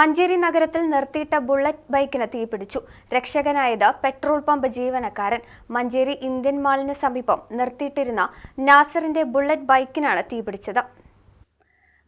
Manjeri നഗരത്തിൽ നിർത്തിയിട്ട bullet ബൈക്കിന് തീപിടിച്ചു. രക്ഷകനായത് പെട്രോൾ പമ്പ് ജീവനക്കാരൻ. മഞ്ചേരി ഇന്ത്യൻ മാളിന് സമീപം നിർത്തിയിട്ടിരുന്ന നാസറിന്റെ ബുള്ളറ്റ് ബൈക്കിനാണ് തീപിടിച്ചത്.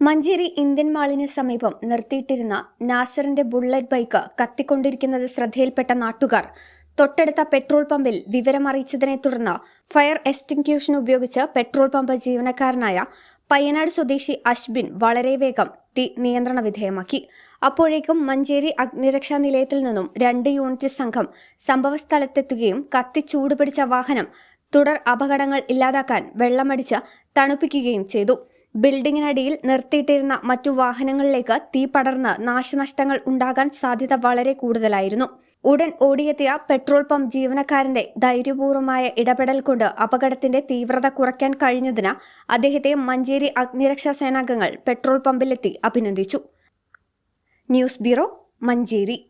മഞ്ചേരി ഇന്ത്യൻ മാളിന് സമീപം നിർത്തിയിട്ടിരുന്ന നാസറിന്റെ ബുള്ളറ്റ് ബൈക്ക് കത്തിക്കൊണ്ടിരിക്കുന്നത് ശ്രദ്ധയിൽപ്പെട്ട നാട്ടുകാർ. തൊട്ടടുത്ത പെട്രോൾ പമ്പിൽ വിവരമറിയിച്ചതിനെ തുടർന്ന് ഫയർ എക്സ്റ്റിങ്ക്യൂഷൻ ഉപയോഗിച്ച് പെട്രോൾ പമ്പ് ജീവനക്കാരനായ പയ്യനാട് സ്വദേശി അഷ്ബിൻ വളരെ വേഗം തീ നിയന്ത്രണ വിധേയമാക്കി. അപ്പോഴേക്കും മഞ്ചേരി അഗ്നിരക്ഷാ നിലയത്തിൽ നിന്നും രണ്ട് യൂണിറ്റ് സംഘം സംഭവസ്ഥലത്തെത്തുകയും കത്തി ചൂടുപിടിച്ച വാഹനം തുടർ അപകടങ്ങൾ ഇല്ലാതാക്കാൻ വെള്ളമടിച്ച് തണുപ്പിക്കുകയും ചെയ്തു. ബിൽഡിങ്ങിനടിയിൽ നിർത്തിയിട്ടിരുന്ന മറ്റു വാഹനങ്ങളിലേക്ക് തീ പടർന്ന് നാശനഷ്ടങ്ങൾ ഉണ്ടാകാൻ സാധ്യത വളരെ കൂടുതലായിരുന്നു. ഉടൻ ഓടിയെത്തിയ പെട്രോൾ പമ്പ് ജീവനക്കാരന്റെ ധൈര്യപൂർവമായ ഇടപെടൽ കൊണ്ട് അപകടത്തിന്റെ തീവ്രത കുറയ്ക്കാൻ കഴിഞ്ഞതിന് അദ്ദേഹത്തെ മഞ്ചേരി അഗ്നിരക്ഷാ സേനാംഗങ്ങൾ പെട്രോൾ പമ്പിലെത്തി അഭിനന്ദിച്ചു. News bureau Manjeri.